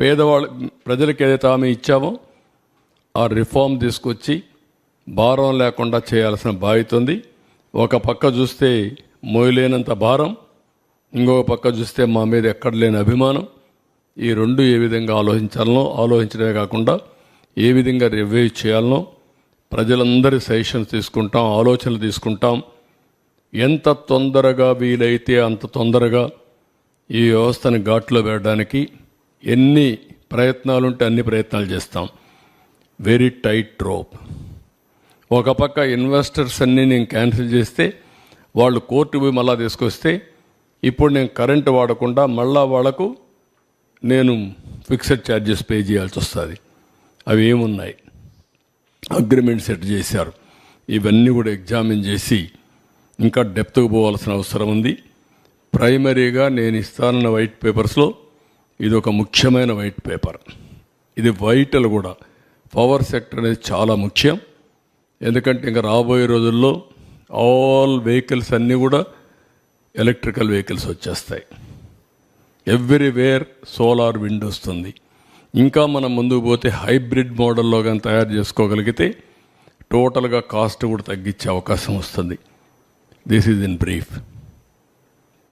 పేదవాళ్ళ ప్రజలకు ఏదైతే హామీ ఇచ్చామో ఆ రిఫార్మ్ తీసుకొచ్చి భారం లేకుండా చేయాల్సిన బాధ్యత ఉంది. ఒక పక్క చూస్తే మోయలేనంత భారం ఇంకొక పక్క చూస్తే మా మీద ఎక్కడ లేని అభిమానం. ఈ రెండు ఏ విధంగా ఆలోచించాలనో ఆలోచించడమే కాకుండా ఏ విధంగా రివ్యూ చేయాలనో ప్రజలందరి సజెషన్స్ తీసుకుంటాం ఆలోచనలు తీసుకుంటాం. ఎంత తొందరగా వీలైతే అంత తొందరగా ఈ వ్యవస్థను ఘాట్లో పెట్టడానికి ఎన్ని ప్రయత్నాలు ఉంటే అన్ని ప్రయత్నాలు చేస్తాం. వెరీ టైట్ రోప్ ఒక పక్క ఇన్వెస్టర్స్ అన్నీ నేను క్యాన్సిల్ చేస్తే వాళ్ళు కోర్టు పోయి మళ్ళా తీసుకొస్తే ఇప్పుడు నేను కరెంటు వాడకుండా మళ్ళా వాళ్ళకు నేను ఫిక్స్డ్ ఛార్జెస్ పే చేయాల్సి వస్తుంది. అవి ఏమున్నాయి? అగ్రిమెంట్ సెట్ చేశారు. ఇవన్నీ కూడా ఎగ్జామిన్ చేసి ఇంకా డెప్త్కు పోవాల్సిన అవసరం ఉంది. ప్రైమరీగా నేను ఇస్తానన్న వైట్ పేపర్స్లో ఇది ఒక ముఖ్యమైన వైట్ పేపర్. ఇది వైటల్ కూడా. పవర్ సెక్టర్ అనేది చాలా ముఖ్యం. ఎందుకంటే ఇంకా రాబోయే రోజుల్లో ఆల్ వెహికల్స్ అన్నీ కూడా ఎలక్ట్రికల్ వెహికల్స్ వచ్చేస్తాయి. ఎవ్రీవేర్ సోలార్ విండ్ వస్తుంది. ఇంకా మనం ముందుకు పోతే హైబ్రిడ్ మోడల్లో కానీ తయారు చేసుకోగలిగితే టోటల్గా కాస్ట్ కూడా తగ్గించే అవకాశం వస్తుంది. This is in brief